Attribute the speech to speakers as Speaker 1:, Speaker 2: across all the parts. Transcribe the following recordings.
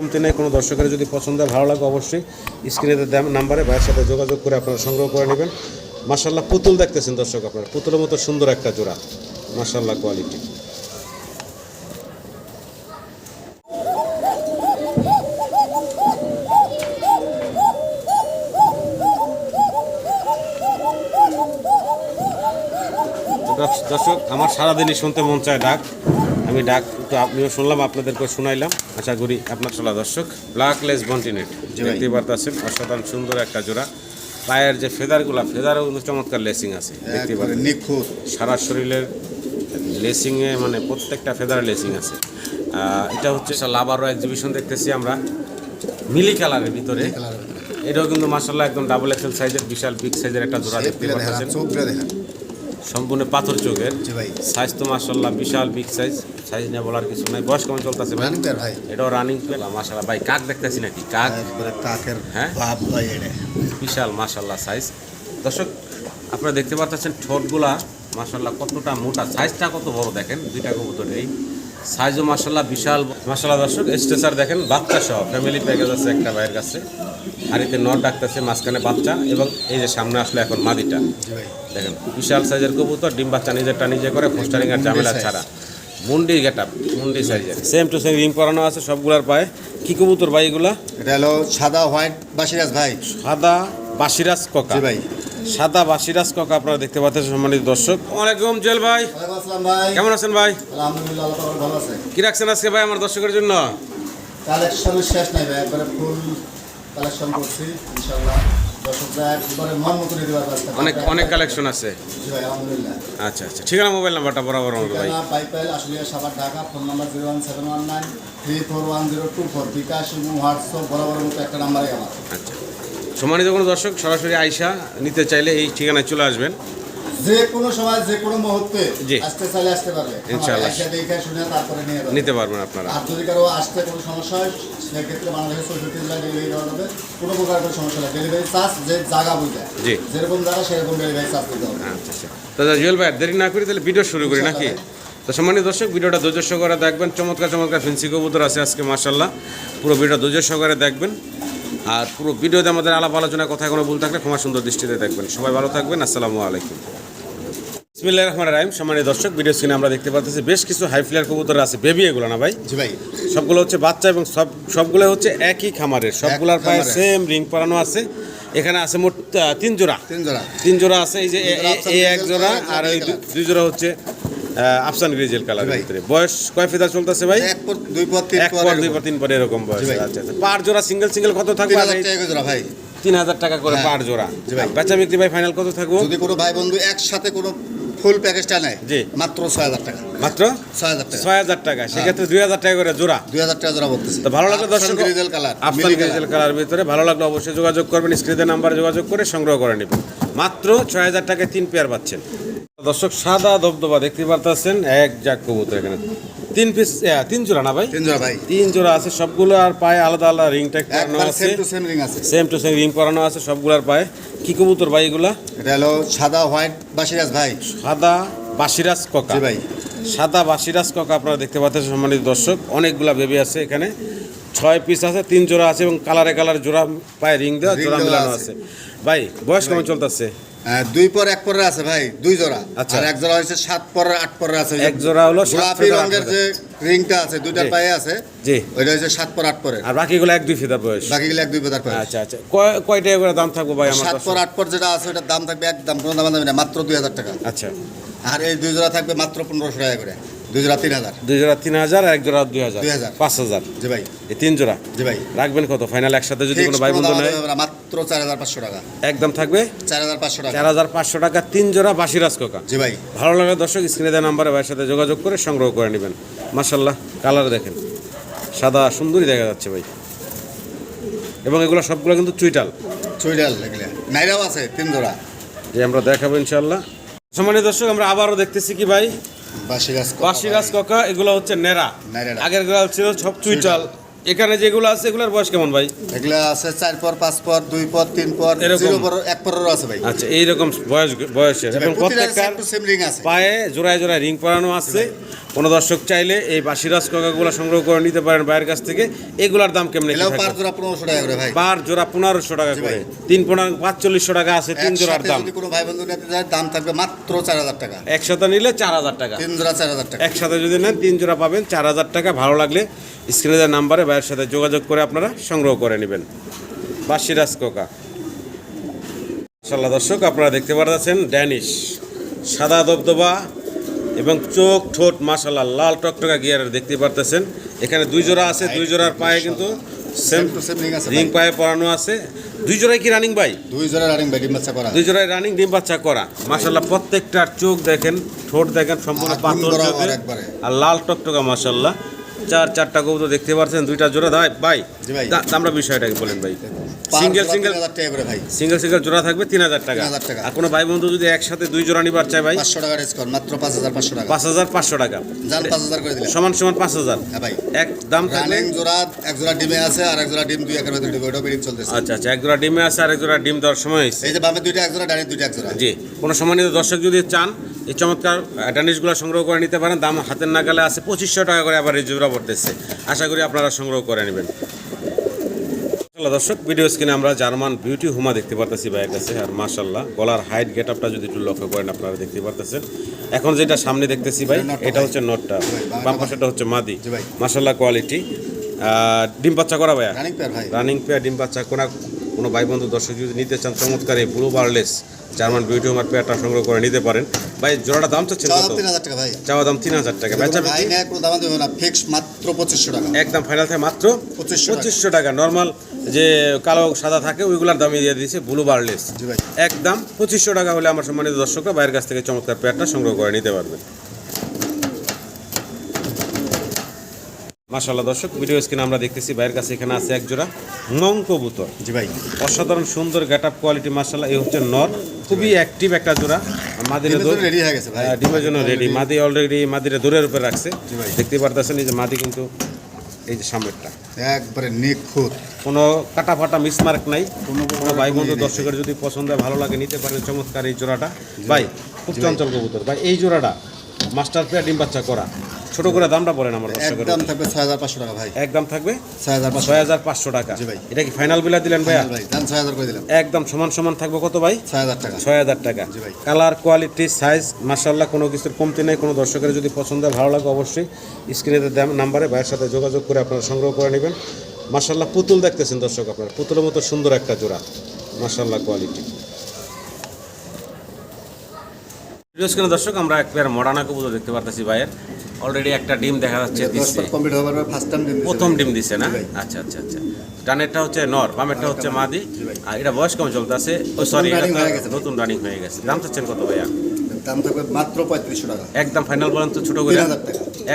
Speaker 1: কমতি নেই, কোনো দর্শকের যদি পছন্দ ভালো লাগে অবশ্যই স্ক্রিনে নাম্বারে ভাইয়ের সাথে যোগাযোগ করে আপনারা সংগ্রহ করে নেবেন। মার্শাল্লাহ পুতুল দেখতেছেন দর্শক আপনারা। পুতুলের মতো সুন্দর একটা জোড়া। মার্শাল্লাহ কোয়ালিটি দর্শ- দর্শক, আমার সারাদিনই শুনতে মন চায় ডাক। আমি ডাক তো আপনিও শুনলাম আপনাদেরকে শোনাইলাম। আশা করি আপনার চলা দর্শক ব্ল্যাক লেস বন্টিনেট দেখতে পারতেছেন অসাধারণ সুন্দর একটা জোড়া। পায়ের যে ফেদারগুলা ফেদারও কিন্তু চমৎকার লেসিং আছে দেখতে পারেন
Speaker 2: নিখুঁত।
Speaker 1: সারা শরীরের লেসিংয়ে মানে প্রত্যেকটা ফেদার লেসিং আছে। এটা হচ্ছে লাভারও এক্সিবিশন দেখতেছি আমরা মিলি কালারের ভিতরে। এটাও কিন্তু মার্শাল্লাহ একদম ডাবল এক্সেল সাইজের বিশাল বিগ সাইজের একটা জোড়া দেখতে পাচ্ছেন সম্পূর্ণ পাথর চোখের। সাইজ তো মাসাল্লাহ বিশাল বিগ সাইজ সাইজ নিয়ে বলার কিছু নাই। বয়স কেমন চলতেছে ভাই?
Speaker 2: রানিং পেয়ার ভাই।
Speaker 1: এটাও রানিং মাসাল্লাহ ভাই কাক দেখতেছি নাকি? কাক?
Speaker 2: কাকের
Speaker 1: হ্যাঁ?
Speaker 2: ভাব ভাই
Speaker 1: বিশাল মাসাল্লাহ সাইজ দর্শক আপনারা দেখতে পাচ্ছেন ঠোঁটগুলা মাসাল্লাহ কতটা মোটা। সাইজটা কত বড় দেখেন? দুইটা কবুতরেই সাইজও মার্শাল্লাহ বিশাল। মার্শাল্লাহ দর্শক স্ট্রেচার দেখেন বাচ্চা সহ ফ্যামিলি প্যাকেজ আছে একটা ভাইয়ের কাছে। হাড়িতে নট ডাকতেছে মাঝখানে বাচ্চা এবং এই যে সামনে আসলে এখন মাদিটা। দেখেন বিশাল সাইজের কবুতর ডিম বাচ্চা নিজেরটা নিজে করে ফোস্টারিং এর ঝামেলা ছাড়া। মুন্ডি গেট আপ মুন্ডি সাইজের সেম টু সেম রিং করানো আছে সবগুলার পায়ে। কি কবুতর ভাই এগুলা?
Speaker 2: এটা হলো সাদা হোয়াইট বাসিরাজ ভাই।
Speaker 1: সাদা বাসিরাজ ককা।
Speaker 2: ভাই।
Speaker 1: সাদা বাসিরাজ কক আপনারা দেখতে পাচ্ছেন সম্মানিত দর্শক। ওয়ালাইকুম জেল ভাই। কেমন আছেন ভাই? কি রাখছেন আজকে ভাই আমার দর্শকের জন্য?
Speaker 2: কালেকশনের শেষ নাই ভাই একবারে ফুল কালেকশন করছি ইনশাআল্লাহ।
Speaker 1: অনেক অনেক কালেকশন আছে। আচ্ছা আচ্ছা। ঠিকানা মোবাইল নাম্বারটা বরাবর আমার ভাই।
Speaker 2: সাবার Dhaka phone number zero one seven one nine three four one zero two four. BKash এবং হোয়াটসঅ্যাপ বরাবর মতো একটা নাম্বারে আমার।
Speaker 1: আচ্ছা। সম্মানিত কোনো দর্শক সরাসরি আইসা নিতে চাইলে এই ঠিকানায় চলে আসবেন।
Speaker 2: যে কোনো সময় যে কোনো মুহূর্তে
Speaker 1: জি।
Speaker 2: আসতে চাইলে আসতে পারবে।
Speaker 1: ইনশাআল্লাহ।
Speaker 2: দেখে শুনে তারপরে নিয়ে যাবে।
Speaker 1: নিতে পারবেন আপনারা।
Speaker 2: আর যদি কারও আসতে কোনো সমস্যা হয় সেক্ষেত্রে বাংলাদেশের চৌষট্টি জেলায় ডেলিভারি দেওয়া হবে। কোনো প্রকার কোনো সমস্যা নেই। ডেলিভারি চার্জ যে জায়গা বুঝে।
Speaker 1: জি।
Speaker 2: যেরকম জায়গা সেরকম ডেলিভারি চার্জ দিতে হবে।
Speaker 1: আচ্ছা আচ্ছা। তো জুয়েল ভাই দেরি না করি তাহলে ভিডিও শুরু করি নাকি? তো সম্মানিত দর্শক ভিডিওটা ধৈর্য সহকারে দেখবেন। চমৎকার চমৎকার ফেন্সি কবুতর আছে আজকে মার্শাল্লাহ পুরো ভিডিও ধৈর্য সহকারে দেখবেন। আর পুরো ভিডিওতে আমাদের আলাপ আলোচনা কথা কোনো ভুল থাকলে ক্ষমা সুন্দর দৃষ্টিতে দেখবেন। সবাই ভালো থাকবেন আসসালামু আলাইকুম। বিসমিল্লাহির রহমানির রহিম সম্মানিত দর্শক ভিডিও স্ক্রিনে আমরা দেখতে পাচ্ছি বেশ কিছু হাই ফ্লেয়ার কবুতর আছে। বেবি এগুলো না ভাই?
Speaker 2: জি ভাই।
Speaker 1: সবগুলো হচ্ছে বাচ্চা এবং সব সবগুলো হচ্ছে একই খামারের। সবগুলোর পায়ে সেম রিং পরানো আছে। এখানে আছে মোট তিন জোড়া।
Speaker 2: তিন জোড়া।
Speaker 1: তিন জোড়া আছে এই যে এই এক জোড়া আর
Speaker 2: এই
Speaker 1: দুই জোড়া হচ্ছে আফসান গ্রিজেল কালারের
Speaker 2: ভাই।
Speaker 1: ভিতরে। বয়স কয় ফিদার চলতেছে ভাই?
Speaker 2: এক দুই পর তিন
Speaker 1: এক
Speaker 2: পর
Speaker 1: পর দুই পর তিন পর এরকম বয়স। আচ্ছা আচ্ছা। পার জোড়া সিঙ্গেল সিঙ্গেল কত থাকবে?
Speaker 2: তিন
Speaker 1: আর
Speaker 2: হাজার
Speaker 1: এই
Speaker 2: টাকা জোড়া ভাই।
Speaker 1: তিন হাজার টাকা করে
Speaker 2: হ্যাঁ।
Speaker 1: পার জোড়া। বেচা বিক্রি ভাই ফাইনাল কত থাকব?
Speaker 2: যদি কোনো ভাই বন্ধু একসাথে কোনো ফুল প্যাকেজটা নেয়
Speaker 1: জি।
Speaker 2: মাত্র ছয় হাজার টাকা।
Speaker 1: মাত্র?
Speaker 2: ছয় হাজার টাকা।
Speaker 1: ছয় হাজার টাকা। সেক্ষেত্রে দুই হাজার টাকা করে জোড়া।
Speaker 2: দুই হাজার টাকা জোড়া বলতেছে।
Speaker 1: তো ভালো লাগল দর্শক
Speaker 2: grizzle colour
Speaker 1: Afsan grizzle colour ভিতরে ভালো লাগল অবশ্যই যোগাযোগ করবেন স্ক্রিনের নাম্বারে যোগাযোগ করে সংগ্রহ করে নেবেন। মাত্র ছয় হাজার টাকায় তিন পেয়ার পাচ্ছেন। দর্শক সাদা দবদবা দেখতে পারতেছেন এক জাক কবুতর এখানে। তিন পিস তিন জোড়া না ভাই?
Speaker 2: তিন জোড়া ভাই।
Speaker 1: তিন জোড়া আছে সবগুলো আর পায়ে আলাদা আলাদা রিং ট্যাগ করানো আছে।
Speaker 2: সেম টু সেম রিং আছে।
Speaker 1: সেম টু সেম রিং করানো আছে সবগুলোর পায়ে। কি কবুতর ভাই এগুলা?
Speaker 2: এটা হলো সাদা হোয়াইট বাসিরাজ ভাই।
Speaker 1: সাদা বাসিরাজ ককা।
Speaker 2: ভাই।
Speaker 1: সাদা বাসিরাজ ককা আপনারা দেখতে পাচ্ছেন সম্মানিত দর্শক। অনেকগুলা বেবি আছে এখানে। ছয় পিস আছে তিন জোড়া আছে এবং কালারে কালার জোড়া পায়ে রিং দেওয়া জোড়া মেলানো
Speaker 2: আছে।
Speaker 1: ভাই বয়স কেমন চলতেছে?
Speaker 2: দুই পর এক পরের আছে ভাই দুই জোড়া।
Speaker 1: আচ্ছা।
Speaker 2: আর এক জোড়া হচ্ছে সাত পরের আট পরের আছে
Speaker 1: এক জোড়া হলো
Speaker 2: গোলাপি রঙের যে রিংটা আছে দুইটার পায়ে আছে
Speaker 1: জি।
Speaker 2: ওইটা হচ্ছে সাত পর আট পরের।
Speaker 1: আর বাকিগুলো এক দুই ফিদার বয়স।
Speaker 2: বাকিগুলো এক দুই পেতার পায়ে
Speaker 1: আচ্ছা আচ্ছা। কয় টাকা করে দাম থাকব ভাই আমার
Speaker 2: সাত পর আট পর যেটা আছে ওটার দাম থাকবে একদম কোনো দাম দামি না মাত্র দুই হাজার টাকা।
Speaker 1: আচ্ছা।
Speaker 2: আর এই দুই জোড়া থাকবে মাত্র পনেরোশো টাকা করে। দুই জোড়া তিন হাজার।
Speaker 1: দুই জোড়া তিন হাজার আর এক জোড়া দুই হাজার।
Speaker 2: দুই হাজার।
Speaker 1: পাঁচ হাজার।
Speaker 2: জি ভাই।
Speaker 1: এই তিন জোড়া?
Speaker 2: জি ভাই।
Speaker 1: রাখবেন কত? ফাইনাল একসাথে যদি কোনো ভাই বন্ধু নেয়?
Speaker 2: না, মাত্র চার হাজার পাঁচশো টাকা।
Speaker 1: একদম থাকবে?
Speaker 2: চার হাজার পাঁচশো টাকা।
Speaker 1: চার হাজার পাঁচশো টাকা তিন জোড়া বাসিরাজ কোকা
Speaker 2: জি ভাই।
Speaker 1: ভালো লাগলে দর্শক স্ক্রিনে দেওয়া নাম্বারে ভাইয়ের সাথে যোগাযোগ করে সংগ্রহ করে নেবেন। মাসাল্লাহ কালার দেখেন। সাদা সুন্দরই দেখা যাচ্ছে ভাই। এবং এগুলো সবগুলো কিন্তু চুইটাল।
Speaker 2: চুইডাল এগুলো নাইরাও আছে তিন জোড়া।
Speaker 1: যে আমরা দেখাবো ইনশাল্লাহ সম্মানিত দর্শক আমরা আবারও দেখতেছি কি ভাই?
Speaker 2: বাসিরাজ
Speaker 1: বাসিরাজ কাকা এগুলো হচ্ছে নেরা আগেরগুলো ছিল সব চুইটাল। এখানে যেগুলো আছে এগুলোর বয়স কেমন ভাই?
Speaker 2: এগুলা আছে চার পর পাঁচ পর দুই পর তিন পর? জিরো পর এক পরেরও আছে ভাই।
Speaker 1: আচ্ছা এইরকম বয়স বয়সের। এবং প্রত্যেকটা
Speaker 2: একটু সেম রিং আছে।
Speaker 1: পায়ে জোড়ায় জোড়ায় রিং পরানো আছে। কোনো দর্শক চাইলে এই বাসিরাজ কাকাগুলো সংগ্রহ করে নিতে পারেন বাইরের কাছ থেকে। এগুলার দাম কেমন
Speaker 2: পার জোড়া পনেরোশো টাকা করে ভাই।
Speaker 1: বার জোড়া পনেরোশো টাকা করে। তিন পনেরো পাঁচচল্লিশশো টাকা আছে তিন জোড়ার দাম।
Speaker 2: যদি কোনো ভাই বন্ধু দাম থাকবে মাত্র চার হাজার টাকা।
Speaker 1: একসাথে নিলে চার হাজার টাকা।
Speaker 2: তিন জোড়া চার হাজার টাকা।
Speaker 1: একসাথে যদি নেন তিন জোড়া পাবেন চার হাজার টাকা। ভালো লাগলে স্ক্রিনে নাম্বারে ভাইয়ের সাথে যোগাযোগ করে আপনারা সংগ্রহ করে নেবেন। বাসিরাজ কোকা। ইনশাল্লাহ দর্শক আপনারা দেখতে পাচ্ছেন ড্যানিশ। সাদা দবদবা এবং চোখ ঠোঁট মাসাল্লাহ লাল টকটকা গিয়ারের দেখতে পারতেছেন। এখানে দুই জোড়া আছে দুই জোড়ার পায়ে কিন্তু সেম
Speaker 2: টু সেম রিং আছে
Speaker 1: রিং পায়ে পরানো আছে। দুই জোড়াই কি রানিং ভাই?
Speaker 2: দুই জোড়া রানিং ভাই ডিম বাচ্চা করা।
Speaker 1: দুই জোড়ায় রানিং ডিম বাচ্চা করা। মাসাল্লাহ প্রত্যেকটার চোখ দেখেন ঠোঁট দেখেন সম্পূর্ণ পাথর। আর লাল টকটকা মাসাল্লাহ চার চারটা কবুতর দেখতে পাচ্ছেন দুইটা জোড়া। দায় ভাই দামটা বিষয়টাকে বলেন ভাই। সিঙ্গেল সিঙ্গেল
Speaker 2: টাকা করে ভাই।
Speaker 1: সিঙ্গেল সিঙ্গেল জোড়া থাকবে তিন হাজার টাকা।
Speaker 2: 3,000 টাকা।
Speaker 1: আর কোনো ভাই বন্ধু যদি একসাথে দুই জোড়া নিবার চায় ভাই?
Speaker 2: পাঁচশো টাকা ডিসকাউন্ট মাত্র পাঁচ হাজার পাঁচশো টাকা।
Speaker 1: পাঁচ হাজার পাঁচশো টাকা।
Speaker 2: যান পাঁচ হাজার করে দিলাম।
Speaker 1: সমান সমান পাঁচ হাজার।
Speaker 2: হ্যাঁ ভাই।
Speaker 1: এক দাম
Speaker 2: রানিং জোড়া এক জোড়া ডিমে আছে আর এক জোড়া ডিম দুই একের ভেতরে ওটাও বেরিয়ে চলতেছে।
Speaker 1: আচ্ছা আচ্ছা এক জোড়া ডিমে আছে আর এক জোড়া ডিম দেওয়ার সময় হয়েছে।
Speaker 2: এই যে বামে দুইটা এক জোড়া ডানে দুইটা এক জোড়া।
Speaker 1: জি কোনো সম্মানিত দর্শক যদি চান এই চমৎকার ডানিশগুলো সংগ্রহ করে নিতে পারেন। দাম হাতের নাগালে আছে পঁচিশশো টাকা করে আবার এই জোড়া পড়তেছে। আশা করি আপনারা সংগ্রহ করে নেবেন। মাশাআল্লাহ দর্শক ভিডিও স্ক্রিনে আমরা জার্মান বিউটি হুমা দেখতে পারতেছি ভাইয়ের কাছে আর মাশাল্লাহ গলার হাইট গেট আপটা যদি একটু লক্ষ্য করেন আপনারা দেখতে পারতেছেন। এখন যেটা সামনে দেখতেছি ভাই
Speaker 2: এটা।
Speaker 1: হচ্ছে নটটা বাম পাশেটা হচ্ছে মাদি। মাশাল্লাহ কোয়ালিটি ডিম বাচ্চা করা ভাইয়া?
Speaker 2: রানিং পেয়ার ভাই।
Speaker 1: রানিং পেয়ার ডিম বাচ্চা কোনো কোনো ভাই বন্ধু দর্শক যদি নিতে চান চমৎকার এই blue barless German beauty homer পেয়ারটা সংগ্রহ করে নিতে পারেন। ভাই জোড়াটা দাম চাচ্ছেন কত?
Speaker 2: তিন হাজার টাকা ভাই।
Speaker 1: চাওয়া দাম তিন হাজার টাকা। বেচা
Speaker 2: ভাই নেয় কোনো দাম দেবে না। ফিক্স মাত্র পঁচিশশো টাকা।
Speaker 1: একদম ফাইনাল থাকে মাত্র
Speaker 2: 2500 টাকা।
Speaker 1: নর্মাল যে কালো সাদা থাকে ওইগুলোর দামই দিয়ে দিয়েছে ব্লু বার্লেস
Speaker 2: জি ভাই।
Speaker 1: একদম পঁচিশশো টাকা হলে আমার সম্মানিত দর্শকরা বাইরের কাছ থেকে চমৎকার পেয়ারটা সংগ্রহ করে নিতে পারবেন মাশাল্লাহ দর্শক ভিডিও স্ক্রিনে আমরা দেখতেছি বাইরের কাছে এখানে আছে এক জোড়া নং কবুতর।
Speaker 2: জি ভাই।
Speaker 1: অসাধারণ সুন্দর গেট আপ কোয়ালিটি মার্শাল্লাহ এই হচ্ছে নর। খুবই অ্যাক্টিভ একটা জোড়া। মাদিরে
Speaker 2: রেডি হয়ে গেছে ভাই।
Speaker 1: হ্যাঁ, ডিমের জন্য রেডি মাদি অলরেডি মাদিরে দূরের উপরে রাখছে।
Speaker 2: ভাই।
Speaker 1: দেখতে পারতেছেন এই যে মাদি কিন্তু এই যে সামনেরটা।
Speaker 2: একবারে নিখুঁত।
Speaker 1: কোনো কাটা ফাটা মিসমার্ক নাই।
Speaker 2: কোনো
Speaker 1: কোনো ভাই বন্ধু। দর্শকের যদি পছন্দ হয়, ভালো লাগে নিতে পারেন চমৎকার এই জোড়াটা। ভাই খুব চঞ্চল কবুতর। ভাই এই জোড়াটা মাস্টার পেয়ার ডিম বাচ্চা করা। ছোট করে দামটা বলেন আমার
Speaker 2: একদম থাকবে ছয় হাজার পাঁচশো টাকা ভাই।
Speaker 1: একদম থাকবে?
Speaker 2: ছয় হাজার পাঁচশো
Speaker 1: ছয় হাজার পাঁচশো টাকা।
Speaker 2: জি ভাই।
Speaker 1: এটা কি ফাইনাল বিলা দিলেন
Speaker 2: ভাই দাম ছয় হাজার করে দিলাম।
Speaker 1: একদম সমান সমান থাকবে কত ভাই?
Speaker 2: ছয় হাজার টাকা।
Speaker 1: ছয় হাজার টাকা।
Speaker 2: জি ভাই।
Speaker 1: কালার কোয়ালিটি সাইজ মার্শাল্লাহ কোনো কিছুর কমতি নেই। কোনো দর্শকের যদি পছন্দ হয় ভালো লাগে অবশ্যই স্ক্রিনে নাম্বারে ভাইয়ের সাথে যোগাযোগ করে আপনারা সংগ্রহ করে নেবেন। মার্শাল্লাহ পুতুল দেখতেছেন দর্শক আপনারা। পুতুলের মতো সুন্দর একটা জোড়া। মার্শাল্লাহ কোয়ালিটি স্ক্রিনে দর্শক আমরা এক পেয়ার মডার্না কবুতর দেখতে পারতেছি ভাইয়ের। অলরেডি একটা ডিম দেখা যাচ্ছে দিচ্ছে।
Speaker 2: কমপ্লিট হওয়ার ফার্স্ট টাইম দিন
Speaker 1: প্রথম ডিম দিছে না? আচ্ছা আচ্ছা আচ্ছা। ডানেরটা হচ্ছে নর বামেরটা হচ্ছে মাদি। আর এটা বয়স কেমন চলতে আছে ও সরি নতুন রানিং হয়ে গেছে। দাম চাচ্ছেন কত ভাইয়া?
Speaker 2: দাম থাকবে মাত্র পঁয়ত্রিশশো টাকা।
Speaker 1: একদম ফাইনাল বলেন তো ছোট করে?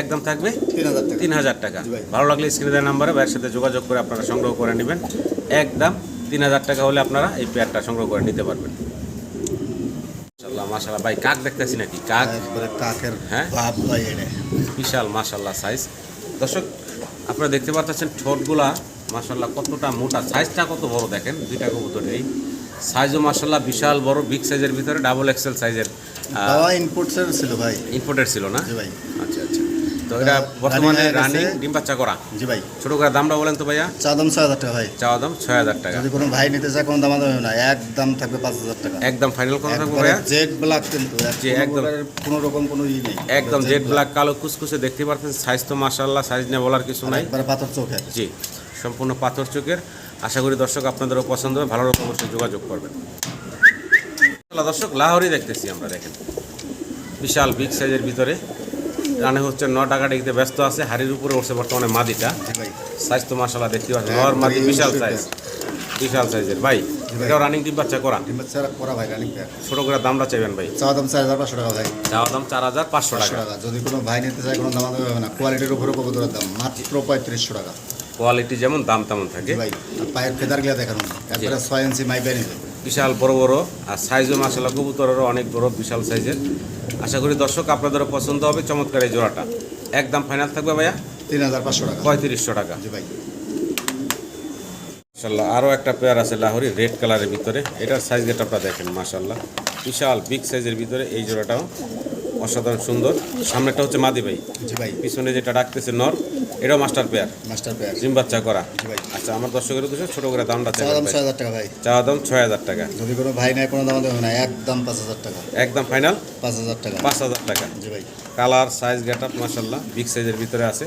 Speaker 1: একদম থাকবে?
Speaker 2: তিন হাজার টাকা।
Speaker 1: ভালো লাগলে স্ক্রিনে দেওয়ার নাম্বারে ভাইয়ের সাথে যোগাযোগ করে আপনারা সংগ্রহ করে নেবেন। একদম তিন হাজার টাকা হলে আপনারা এই পেয়ারটা সংগ্রহ করে নিতে পারবেন। মাশাল্লাহ ভাই কাক দেখতেছি নাকি? কাক?
Speaker 2: একবারে কাকের
Speaker 1: হ্যাঁ?
Speaker 2: ভাব ভাই
Speaker 1: বিশাল মাশাল্লাহ সাইজ দর্শক আপনারা দেখতে পাচ্ছেন ঠোঁটগুলা মাশাল্লাহ কতটা মোটা। সাইজটা কত বড় দেখেন? দুইটা কবুতর এই সাইজও মাশাল্লাহ বিশাল বড় বিগ সাইজের ভিতরে ডাবল এক্সেল সাইজের
Speaker 2: ইনপুটসের ছিল ভাই।
Speaker 1: ইম্পোর্টেড ছিল না?
Speaker 2: ভাই।
Speaker 1: আচ্ছা। তো এটা বর্তমানে
Speaker 2: running গেছে।
Speaker 1: রানিং ডিম বাচ্চা করা।
Speaker 2: জি ভাই।
Speaker 1: ছোট করে দামটা বলেন তো ভাইয়া।
Speaker 2: চা দাম ছয় হাজার টাকা ভাই।
Speaker 1: দাম ছয় হাজার টাকা।
Speaker 2: যদি কোনো ভাই নিতে চায় কোনো দাম দেবে না একদম থাকবে পাঁচ হাজার টাকা।
Speaker 1: একদম ফাইনাল থাকবে
Speaker 2: একবারে
Speaker 1: ভাইয়া?
Speaker 2: জেড ব্ল্যাক কিন্তু।
Speaker 1: জি, একদম।
Speaker 2: কোনো রকম কোনো ই নেই।
Speaker 1: একদম জেড ব্ল্যাক কালো কুচকুচে দেখতে পাচ্ছেন সাইজ তো মাশাল্লাহ সাইজ নিয়ে বলার কিছু নাই।
Speaker 2: একবারে পাথর চোখে।
Speaker 1: জি সম্পূর্ণ পাথর চোখের। আশা করি দর্শক আপনাদেরও পছন্দ হবে ভালো রকম অবশ্যই যোগাযোগ করবেন। দর্শক লাহোরি দেখতেছি আমরা দেখেন। বিশাল বিগ সাইজের ভিতরে। রানে হচ্ছে ন টাকা ডিগতে ব্যস্ত আছে। হাড়ির উপরে উঠছে বর্তমানে মাদিটা। সাইজ তো মাসাল্লাহ দেখতে পাচ্ছি নর মাদি বিশাল সাইজ বিশাল সাইজের ভাই এটাও রানিং ডিম বাচ্চা করা।
Speaker 2: করা ভাই রানিং
Speaker 1: ছোট করে দামটা চাইবেন ভাই।
Speaker 2: চা দাম চার হাজার পাঁচশো টাকা ভাই।
Speaker 1: চাওয়া দাম চার হাজার পাঁচশো টাকা।
Speaker 2: যদি কোনো ভাই নিতে চায় কোনো দাম দেবে না। কোয়ালিটির উপরে কবুতরের দাম মাত্র পঁয়ত্রিশশো টাকা।
Speaker 1: কোয়ালিটি যেমন দাম তেমন থাকে।
Speaker 2: ভাই পায়ের ফেদার গিলা দেখানো একবারে ছয় ইঞ্চি মাই বেনি
Speaker 1: বিশাল বড় বড় আর সাইজও মাসাল্লাহ কবুতরেরও অনেক বড় বিশাল সাইজের আশা করি দর্শক আপনাদেরও পছন্দ হবে চমৎকার এই জোড়াটা। একদম ফাইনাল থাকবে ভাইয়া?
Speaker 2: তিন হাজার পাঁচশো টাকা।
Speaker 1: পঁয়ত্রিশশো টাকা।
Speaker 2: মাসাল্লাহ ভাই।
Speaker 1: মাশাল্লাহ আরও একটা পেয়ার আছে লাহোরি রেড কালারের ভিতরে। এটার সাইজ আপনারা দেখেন মাসাল্লাহ বিশাল বিগ সাইজের ভিতরে এই জোড়াটাও। অসাধারণ সুন্দর। সামনেটা হচ্ছে মাদি ভাই।
Speaker 2: জি ভাই।
Speaker 1: পিছনে যেটা ডাকতেছে নর এটাও master pair.
Speaker 2: Master pair.
Speaker 1: Gym বাচ্চা করা।
Speaker 2: জি ভাই।
Speaker 1: আচ্ছা আমার দর্শকের উদ্দেশ্যে ছোট করে দামটা
Speaker 2: চাওয়া দাম ছয় হাজার টাকা ভাই।
Speaker 1: চাওয়া দাম ছয় হাজার টাকা।
Speaker 2: যদি কোনো ভাই নাই কোনো দাম দেবে না একদম পাঁচ হাজার টাকা।
Speaker 1: একদম ফাইনাল?
Speaker 2: পাঁচ হাজার টাকা।
Speaker 1: পাঁচ হাজার টাকা।
Speaker 2: জি ভাই।
Speaker 1: কালার সাইজ গেট আপ মাসাল্লাহ বিগ সাইজের ভিতরে আছে।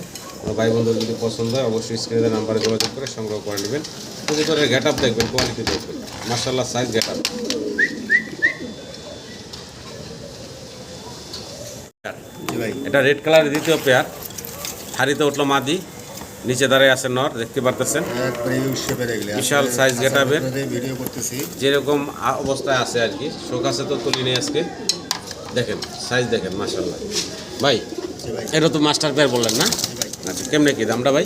Speaker 1: ভাই বন্ধুর যদি পছন্দ হয় অবশ্যই স্ক্রিনের নাম্বারে যোগাযোগ করে সংগ্রহ করে নেবেন। কবুতরের গেট আপ দেখবেন কোয়ালিটি দেখবেন। মাসাল্লাহ সাইজ গেট আপ
Speaker 2: জি ভাই
Speaker 1: এটা রেড কালারের দ্বিতীয় পেয়ার হাড়িতে উঠল মাদি নিচে দাঁড়ায় আছে নর দেখতে পারতেছেন। বিশাল সাইজ এর।
Speaker 2: ভিডিও করতেছি।
Speaker 1: যেরকম অবস্থায় আছে আর কি। শোক আছে তো তুলি নেই আজকে। দেখেন সাইজ দেখেন মাসাল্লাহ ভাই এটা তো মাস্টার পেয়ার বললেন না? আচ্ছা কেমনে কি দামটা ভাই?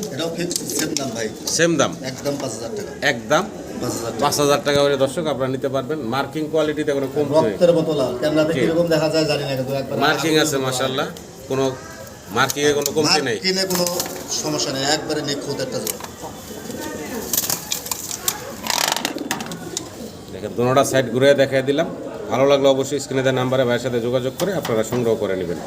Speaker 2: সেম দাম একদম পাঁচ হাজার টাকা।
Speaker 1: করে দর্শক আপনারা নিতে পারবেন। মার্কিং কোয়ালিটিতে কোনো কম মার্কিং আছে মাসাল্লাহ কোনো মার্কিং এ কোনো কমতি নেই।
Speaker 2: কিনে কোনো সমস্যা নেই একবারে নিখুঁত একটা জোড়া
Speaker 1: দেখেন দুটোটা সাইড ঘুরে দেখাই দিলাম। ভালো লাগলে অবশ্যই স্ক্রিনে দেওয়া নাম্বারে ভাইয়ের সাথে যোগাযোগ করে আপনারা সংগ্রহ করে নেবেন।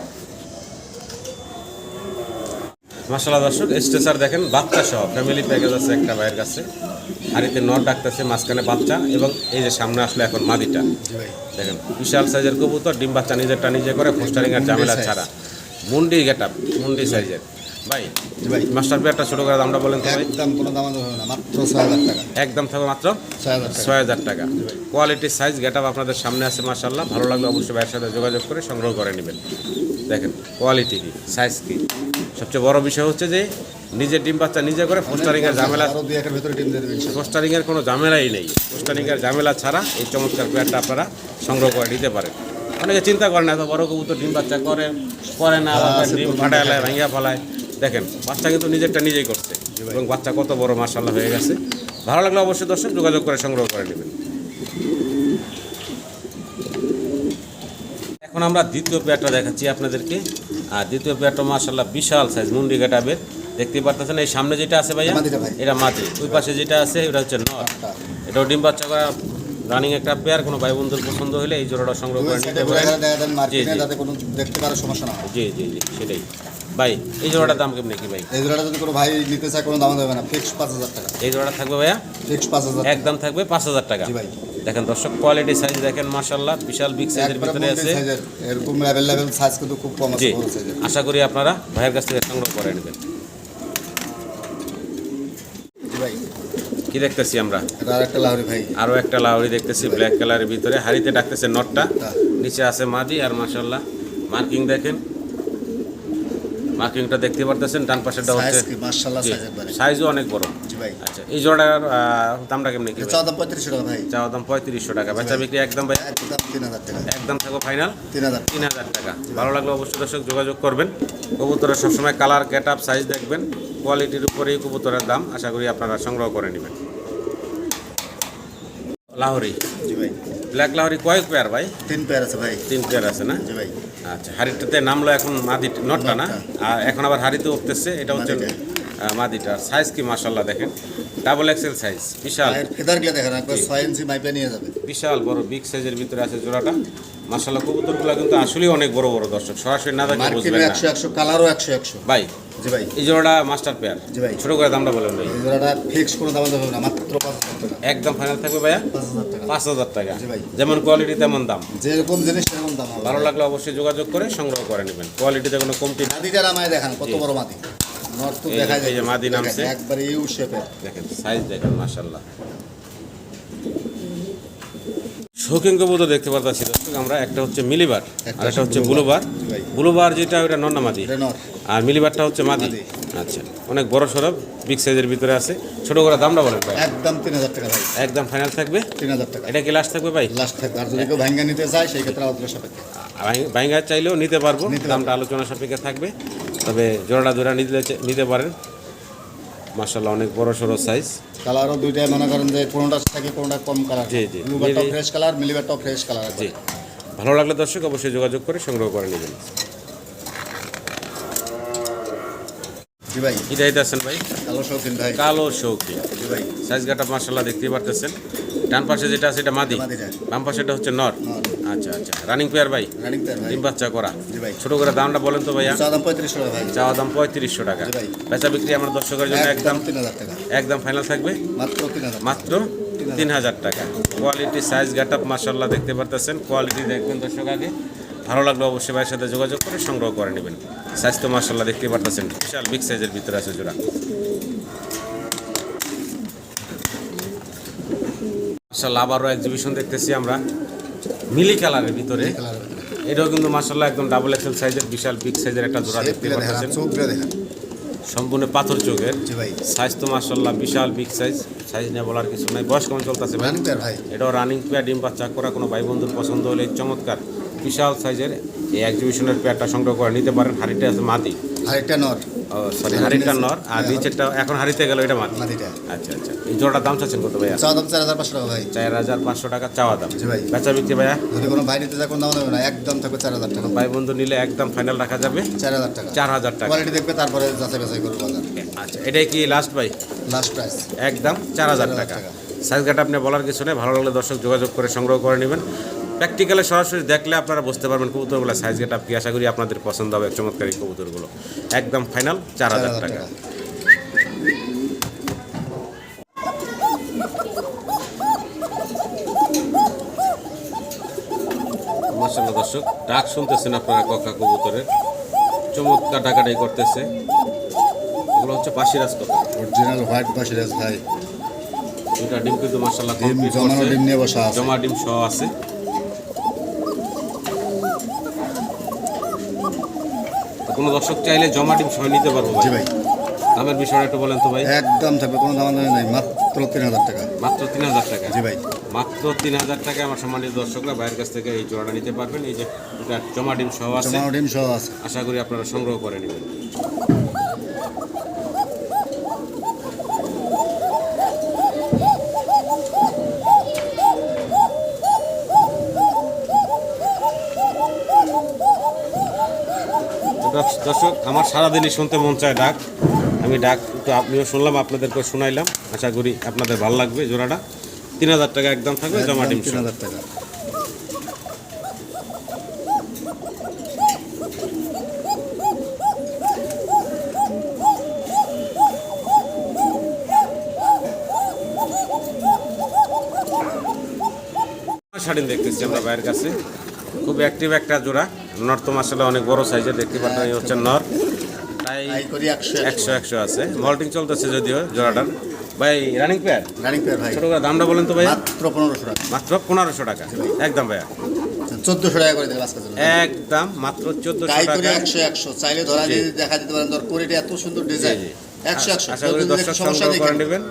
Speaker 1: মাসাল্লাহ দর্শক স্টেসার দেখেন বাচ্চা সহ ফ্যামিলি প্যাকেজ আছে একটা ভাইয়ের কাছে। হাড়িতে নট ডাকতেছে মাঝখানে বাচ্চা এবং এই যে সামনে আসলে এখন মাদিটা। দেখেন বিশাল সাইজের কবুতর ডিম বাচ্চা নিজেরটা নিজে করে ফোস্টারিং এর ঝামেলা ছাড়া। মুন্ডি গেটআপ মুন্ডি সাইজের। ভাই
Speaker 2: ভাই।
Speaker 1: মাস্টার পেয়ারটা ছোট করে দামটা বলেন তো ভাই।
Speaker 2: একদম কোনো দাম হবে না মাত্র ছয় হাজার টাকা।
Speaker 1: একদম থাকবে মাত্র
Speaker 2: ছয় হাজার টাকা।
Speaker 1: কোয়ালিটির সাইজ গেটআপ আপনাদের সামনে আছে মার্শাল্লাহ ভালো লাগলে অবশ্যই ভাইয়ের সাথে যোগাযোগ করে সংগ্রহ করে নেবেন। দেখেন কোয়ালিটি কি সাইজ কি। সবচেয়ে বড় বিষয় হচ্ছে যে নিজের ডিম বাচ্চা নিজে করে ফোস্টারিং এর ঝামেলা
Speaker 2: আরও দুই একের ভিতরে টিম দিয়ে দেবেন
Speaker 1: পোস্টারিং এর কোনো ঝামেলাই নেই। পোস্টারিং এর ঝামেলা ছাড়া এই চমৎকার পেয়ারটা আপনারা সংগ্রহ করে নিতে পারেন। অনেকে চিন্তা করেন এত বড় কবুতর ডিম বাচ্চা করে করে না
Speaker 2: হ্যাঁ,
Speaker 1: ডিম ফাটায় ভাঙিয়া ফলায়। দেখেন বাচ্চা কিন্তু নিজেরটা নিজেই করছে। এবং বাচ্চা কত বড় মার্শাল্লাহ হয়ে গেছে। ভালো লাগলে অবশ্যই দর্শক যোগাযোগ করে সংগ্রহ করে নেবেন। এখন আমরা দ্বিতীয় পেয়ারটা দেখাচ্ছি আপনাদেরকে। আর দ্বিতীয় পেয়ারটা মার্শাল্লাহ বিশাল সাইজ মুন্ডি কাটাবের দেখতে পারতেছেন এই সামনে যেটা আছে ভাইয়া এটা মাটি। ওই পাশে যেটা আছে ওটা হচ্ছে নর
Speaker 2: আটটা।
Speaker 1: এটাও ডিম বাচ্চা করা রানিং একটা পেয়ার কোনো ভাই বন্ধুর পছন্দ হলে এই জোড়াটা সংগ্রহ করে নিতে পারেন।
Speaker 2: যাতে কোনো দেখতে পারে সমস্যা না। হয়
Speaker 1: জি জি জি সেটাই। ভাই এই জোড়াটার দাম কেমনি কি ভাই?
Speaker 2: এই জোড়াটা যদি কোনো ভাই নিতে চায় কোনো দাম দেবে না। ফিক্স পাঁচ হাজার টাকা।
Speaker 1: এই জোড়াটা থাকবে ভাইয়া?
Speaker 2: ফিক্স পাঁচ হাজার
Speaker 1: একদম থাকবে পাঁচ হাজার টাকা।
Speaker 2: ভাই।
Speaker 1: দেখেন দর্শক কোয়ালিটি সাইজ দেখেন মার্শাল্লাহ বিশাল বিগ সাইজের ভিতরে আছে।
Speaker 2: এরকম অ্যাভেলেবেল সাইজ কিন্তু খুব কম আছে
Speaker 1: আশা করি আপনারা ভাইয়ের কাছ থেকে সংগ্রহ করে নেবেন
Speaker 2: জি ভাই
Speaker 1: কি দেখতেছি আমরা?
Speaker 2: আর একটা লাহরি ভাই।
Speaker 1: আরও একটা লাউরি দেখতেছি ব্ল্যাক কালারের ভিতরে। হাড়িতে ডাকতেছে নটটা। নিচে আছে মাদি আর মাশাল্লাহ মার্কিং দেখেন। মার্কিংটা দেখতে পারতেছেন ডান পাশেরটা হচ্ছে সাইজও অনেক বড়। আচ্ছা এই জোড়ার দামটা কেমনি কি?
Speaker 2: চাওয়া দাম পঁয়ত্রিশশো টাকা ভাই।
Speaker 1: চাওয়া দাম পঁয়ত্রিশশো টাকা। বেচা বিক্রি একদম ভাই
Speaker 2: একদম
Speaker 1: থাকো ফাইনাল
Speaker 2: তিন হাজার
Speaker 1: তিন হাজার টাকা। ভালো লাগলে অবশ্যই দর্শক যোগাযোগ করবেন। কবুতরের সবসময় কালার গেট সাইজ দেখবেন। কোয়ালিটির উপরেই কবুতরের দাম। আশা করি আপনারা সংগ্রহ করে নেবেন। লাহোরি।
Speaker 2: জি ভাই
Speaker 1: ব্ল্যাক লাহোরি কয়েক পেয়ার ভাই?
Speaker 2: তিন পেয়ার আছে ভাই।
Speaker 1: তিন পেয়ার আছে না?
Speaker 2: জি ভাই।
Speaker 1: আচ্ছা হাড়িটাতে নামলো এখন মাদি নটটা না? আর এখন আবার হাড়িতে উঠতেছে এটা হচ্ছে
Speaker 2: মাদিটা।
Speaker 1: সাইজ কি মাসাল্লাহ দেখেন। ডাবল এক্সেল সাইজ বিশাল।
Speaker 2: পায়ের ফেদারগুলো দেখেন একবার ইঞ্চি মাইপে নিয়ে যাবে।
Speaker 1: বিশাল বড় বিগ সাইজের ভিতরে আছে জোড়াটা। মাসাল্লাহ কবুতরগুলো কিন্তু আসলেই অনেক বড় বড় দর্শক। সরাসরি না
Speaker 2: মার্কেটে
Speaker 1: বুঝবেন না।
Speaker 2: একশো একশো কালারও একশো একশো।
Speaker 1: ভাই
Speaker 2: জি ভাই।
Speaker 1: এই জোড়াটা মাস্টার পেয়ার
Speaker 2: জি ভাই।
Speaker 1: ছোট করে দামটা বলেন ভাই।
Speaker 2: এই জোড়াটা ফিক্স কোনো দাম দেবে না মাত্র
Speaker 1: একদম ফাইনাল থাকবে ভাইয়া?
Speaker 2: পাঁচ হাজার টাকা।
Speaker 1: যেমন কোয়ালিটি তেমন দাম।
Speaker 2: যেরকম জিনিস তেমন দাম
Speaker 1: ভালো লাগলে অবশ্যই যোগাযোগ করে সংগ্রহ করে নেবেন। কোয়ালিটিতে কোনো কমতি।
Speaker 2: মাদিটা নামায় দেখান কত বড় মাদি। নর্থ দেখা যায়
Speaker 1: যে মাদি নামছে।
Speaker 2: একবারে ইউ শেপে
Speaker 1: দেখেন সাইজ দেখেন মাশাল্লাহ শৌখিন কবুতর দেখতে পারতাছি। দর্শক আমরা একটা হচ্ছে মিলিবার আর একটা হচ্ছে বুলুবার। বুলুবার। যেটা ওটা নন্নামাদি
Speaker 2: এটা নর।
Speaker 1: আর মিলিবারটা হচ্ছে মাদি।
Speaker 2: মাদি।
Speaker 1: আচ্ছা অনেক বড় সরব বিগ সাইজের ভিতরে আছে। ছোট করে দামটা বলেন ভাই।
Speaker 2: একদম তিন হাজার টাকা ভাই।
Speaker 1: একদম ফাইনাল থাকবে?
Speaker 2: তিন হাজার টাকা।
Speaker 1: এটা কি লাস্ট থাকবে ভাই?
Speaker 2: লাস্ট থাকবে। আর যদি কেউ ভাঙ্গা নিতে চায় সেই ক্ষেত্রে আলোচনা সাপেক্ষে।
Speaker 1: ভাইঙ্গা চাইলেও নিতে পারব। দামটা আলোচনা সাপেক্ষে থাকবে। তবে জোড়াটা জোড়া নিতে নিতে পারেন। মার্শাল্লাহ অনেক বড় সড়ো সাইজ
Speaker 2: কালারও দুইটাই মনে করেন যে কোনোটা থাকে কোনোটা কম কালার
Speaker 1: জি, জি।
Speaker 2: ফ্রেশ কালার মিলিবারটাও ফ্রেশ কালার
Speaker 1: জি। ভালো লাগলে দর্শক অবশ্যই যোগাযোগ করে সংগ্রহ করে নেবেন।
Speaker 2: জি ভাই।
Speaker 1: এটা দিতেছেন ভাই?
Speaker 2: কালো শৌখিন ভাই।
Speaker 1: কালো শৌকি
Speaker 2: জি ভাই।
Speaker 1: সাইজ গাটা মার্শাল্লাহ দেখতেই পারতেছেন। ডান পাশে যেটা আছে এটা মাদি। বাম পাশেটা হচ্ছে নর। আচ্ছা আচ্ছা। রানিং পেয়ার ভাই? ডিম বাচ্চা করা। ছোট দামটা বলেন তো ভাইয়া। চাওয়া দাম পঁয়ত্রিশশো টাকা বেচা বিক্রি আমার দর্শকের জন্য
Speaker 2: একদম
Speaker 1: একদম ফাইনাল থাকবে?
Speaker 2: মাত্র তিন হাজার
Speaker 1: টাকা। কোয়ালিটি সাইজ গাটাপ মাসাল্লাহ দেখতে পারতেছেন। কোয়ালিটি দেখবেন দর্শক আগে। ভালো লাগলে অবশ্যই ভাইয়ের সাথে যোগাযোগ করে সংগ্রহ করে নেবেন। সাইজ তো মাসাল্লাহ দেখতে পারতেছেন। বিশাল বিগ সাইজের ভিতরে আছে জোড়া। মাসাল্লাহ আবারও এক্সিবিশন দেখতেছি আমরা। মিলি কালারের ভিতরে। এটাও কিন্তু মাসাল্লাহ একদম ডাবল এক্সেল সাইজের বিশাল বিগ সাইজের একটা জোড়া দেখতে পাচ্ছেন সম্পূর্ণ পাথর চোখের। সাইজ তো মাসাল্লাহ বিশাল বিগ সাইজ সাইজ নিয়ে বলার কিছু নাই। বয়স কেমন চলতেছে ভাই? এটাও রানিং পেয়ার ডিম বাচ্চা করা কোনো ভাই বন্ধুর পছন্দ হলে চমৎকার। বিশাল সাইজের এই এক্সিবিশনের পেয়ারটা সংগ্রহ করে নিতে পারেন হাড়িটা আছে মাদি
Speaker 2: আরেকটা নট
Speaker 1: সরি হাড়িটা নর আর নিচেরটা এখন হাড়িতে গেল এটা মাদি আচ্ছা আচ্ছা। এই জোড়াটার দাম চাচ্ছেন কত ভাইয়া?
Speaker 2: চাওয়া দাম চার হাজার পাঁচশো টাকা ভাই।
Speaker 1: চার হাজার পাঁচশো টাকা চাওয়া দাম।
Speaker 2: জি ভাই।
Speaker 1: বেচা বিক্রি ভাইয়া?
Speaker 2: যদি কোনো ভাই নিতে কোনো দাম দেবে না। একদম থাকবে চার হাজার টাকা।
Speaker 1: ভাই বন্ধু নিলে একদম ফাইনাল রাখা যাবে।
Speaker 2: চার হাজার টাকা।
Speaker 1: চার হাজার টাকা।
Speaker 2: কোয়ালিটি দেখবে তারপরে যাচাই বাছাই করব বাজার।
Speaker 1: আচ্ছা এটাই কি লাস্ট ভাই?
Speaker 2: লাস্ট প্রাইস
Speaker 1: একদম চার হাজার টাকা। সাইজ গাটা আপনি বলার কিছু নেই। ভালো লাগলে দর্শক যোগাযোগ করে সংগ্রহ করে নেবেন। প্র্যাকটিক্যালে সরাসরি দেখলে আপনারা বুঝতে পারবেন কবুতরগুলো সাইজ গেট কি। আশা করি আপনাদের পছন্দ হবে চমৎকার কবুতরগুলো। একদম ফাইনাল চার হাজার টাকা। মাসাল্লাহ দর্শক ডাক শুনতেছেন আপনারা ককা কবুতরের। চমৎকার ডাকাটাই করতেছে। এগুলো হচ্ছে পাশিরাজ কথা
Speaker 2: অরিজিনাল হোয়াইট বাসিরাজ ভাই।
Speaker 1: দুটা ডিম কিন্তু মাসাল্লাহ
Speaker 2: ডিম জমানো ডিম নিয়ে বসা
Speaker 1: জমা ডিম সহ আছে। কোনো দর্শক চাইলে জমা ডিম সহ নিতে পারব
Speaker 2: জি
Speaker 1: ভাই। দামের বিষয়টা একটু বলেন তো ভাই।
Speaker 2: একদম থাকবে কোনো দাম দামি নাই মাত্র তিন হাজার টাকা।
Speaker 1: মাত্র তিন হাজার টাকা?
Speaker 2: জি ভাই।
Speaker 1: মাত্র তিন হাজার টাকা আমার সম্মানিত দর্শকরা বাইরের কাছ থেকে এই জোড়াটা নিতে পারবেন। এই যে জমা ডিম সহ আছে।
Speaker 2: জমা ডিম সহ আছে।
Speaker 1: আশা করি আপনারা সংগ্রহ করে নেবেন। দর্শক আমার সারাদিনই শুনতে মন চায় ডাক। আমি ডাক একটু আপনিও শুনলাম আপনাদেরকে শোনাইলাম। আশা করি আপনাদের ভালো লাগবে জোড়াটা। তিন হাজার টাকা একদম থাকবে জমা ডিম
Speaker 2: তিন হাজার টাকা।
Speaker 1: শাড়িন দেখতেছি আমরা বাইরের কাছে। খুব অ্যাক্টিভ একটা জোড়া। নর তো মাসালে অনেক বড় সাইজের দেখতে পাচ্ছেন এই হচ্ছে নর। তাই
Speaker 2: করি একশো
Speaker 1: একশো। আছে। মল্টিং চলতেছে যদিও জোড়াটার। ভাই রানিং পেয়ার
Speaker 2: রানিং পেয়ার ভাই।
Speaker 1: ছোট দামটা বলেন তো ভাই
Speaker 2: মাত্র পনেরোশো টাকা।
Speaker 1: মাত্র পনেরোশো টাকা। একদম ভাইয়া।
Speaker 2: চোদ্দশো টাকা করে দেবে
Speaker 1: একদম মাত্র চোদ্দশো টাকা।
Speaker 2: একশো একশো। চাইলে ধরা যদি দেখা দিতে পারেন ধর কোয়ালিটি এত সুন্দর ডিজাইন। একশো একশো।
Speaker 1: আশা করি দর্শক সংগ্রহ করে নেবেন।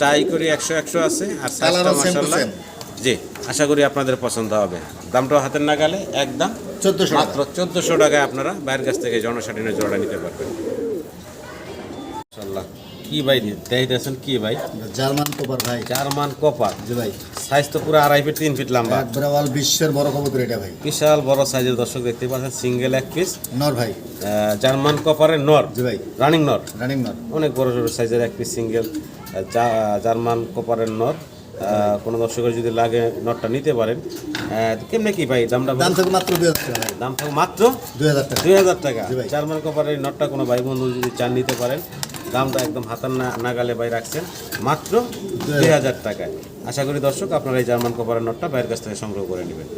Speaker 1: তাই করি একশো একশো আছে আর সাইজটা মাসাল্লাহ জি আশা করি আপনাদের পছন্দ হবে। দামটা হাতের নাগালে একদম।
Speaker 2: চোদ্দশো
Speaker 1: মাত্র চোদ্দশো টাকায় আপনারা বাইরের কাছ থেকে জনসাটিনের জোড়া নিতে পারবেন। কি ভাই দেখতেছেন কি ভাই?
Speaker 2: জার্মান কোপার ভাই।
Speaker 1: German copper.
Speaker 2: জি ভাই।
Speaker 1: সাইজ তো পুরো আড়াই ফিট তিন ফিট লম্বা।
Speaker 2: একবারে অল বিশ্বের বড় কবুতর এটা ভাই।
Speaker 1: বিশাল বড় সাইজের দর্শক দেখতে পাচ্ছেন সিঙ্গেল এক পিস।
Speaker 2: নর ভাই।
Speaker 1: জার্মান কপারের নর।
Speaker 2: জি ভাই।
Speaker 1: রানিং নর।
Speaker 2: রানিং নর।
Speaker 1: অনেক বড় বড় সাইজের এক পিস সিঙ্গেল জার্মান কপারের নর। কোনো দর্শকের যদি লাগে নটটা নিতে পারেন। কেমনে কি ভাই দামটা
Speaker 2: দাম থাকে মাত্র দুই হাজার টাকা।
Speaker 1: দাম থাকবে মাত্র
Speaker 2: দুই হাজার টাকা।
Speaker 1: দুই হাজার টাকা। জার্মান কপারের নটটা কোনো ভাই বন্ধু যদি চান নিতে পারেন দামটা একদম হাতার না নাগালে ভাই রাখছেন। মাত্র দুই হাজার। টাকায়। আশা করি দর্শক আপনারা এই জার্মান কপারের নটটা বাইরের কাছ থেকে সংগ্রহ করে নেবেন।